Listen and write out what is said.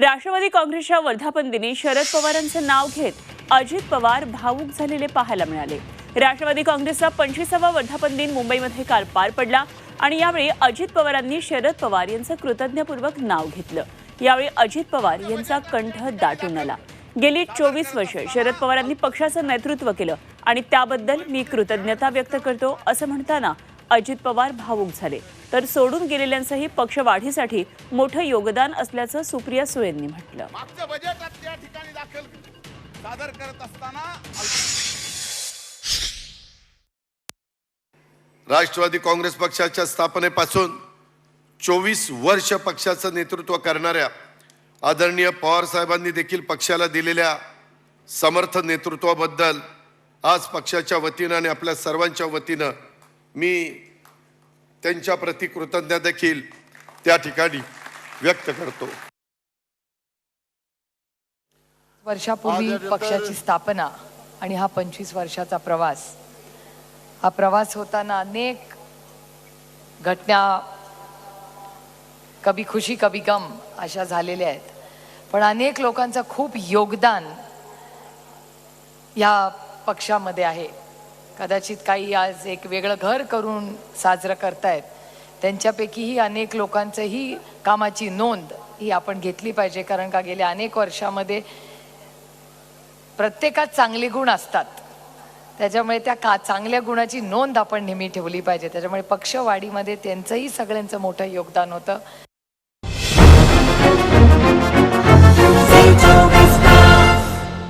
राष्ट्रवादी काँग्रेसच्या वर्धापन दिनी शरद पवारांचं नाव घेत अजित पवार भावूक झालेले पाहायला मिळाले. राष्ट्रवादी काँग्रेसचा पंचवीसावा वर्धापन दिन मुंबईमध्ये काल पार पडला आणि यावेळी अजित पवारांनी शरद पवार यांचं कृतज्ञपूर्वक नाव घेतलं. यावेळी अजित पवार यांचा कंठ दाटून आला. गेली चोवीस वर्ष शरद पवारांनी पक्षाचं नेतृत्व केलं आणि त्याबद्दल मी कृतज्ञता व्यक्त करतो असं म्हणताना अजित पवार भावूक झाले. तर सोडून गेलेल्यांचंही पक्ष वाढीसाठी मोठं योगदान असल्याचं सुप्रिया सुळेंनी म्हटलं. त्या ठिकाणी दाखल. सादर करत असताना राष्ट्रवादी काँग्रेस पक्षाच्या स्थापनेपासून चोवीस वर्ष पक्षाचं नेतृत्व करणाऱ्या आदरणीय पवार साहेबांनी देखील पक्षाला दिलेल्या समर्थ नेतृत्वाबद्दल आज पक्षाच्या वतीनं आणि आपल्या सर्वांच्या वतीनं मी त्यांच्या प्रति कृतज्ञता देखील त्या ठिकाणी व्यक्त करतो. वर्षापूर्वी पक्षाची स्थापना आणि हा पंचवीस वर्षाचा प्रवास. हा प्रवास होताना अनेक घटना कभी खुशी कभी गम अशा झालेल्या आहेत. पण अनेक लोकांचं खूप योगदान या पक्षामध्ये आहे. कदाचित काही आज एक वेगळं घर करून साजरं करतायत. त्यांच्यापैकीही अनेक लोकांचंही कामाची नोंद ही आपण घेतली पाहिजे कारण का गेल्या अनेक वर्षामध्ये प्रत्येकात चांगले गुण असतात. त्याच्यामुळे त्या का चांगल्या गुणाची नोंद आपण नेहमी ठेवली पाहिजे. त्याच्यामुळे पक्षवाढीमध्ये त्यांचंही सगळ्यांचं मोठं योगदान होतं.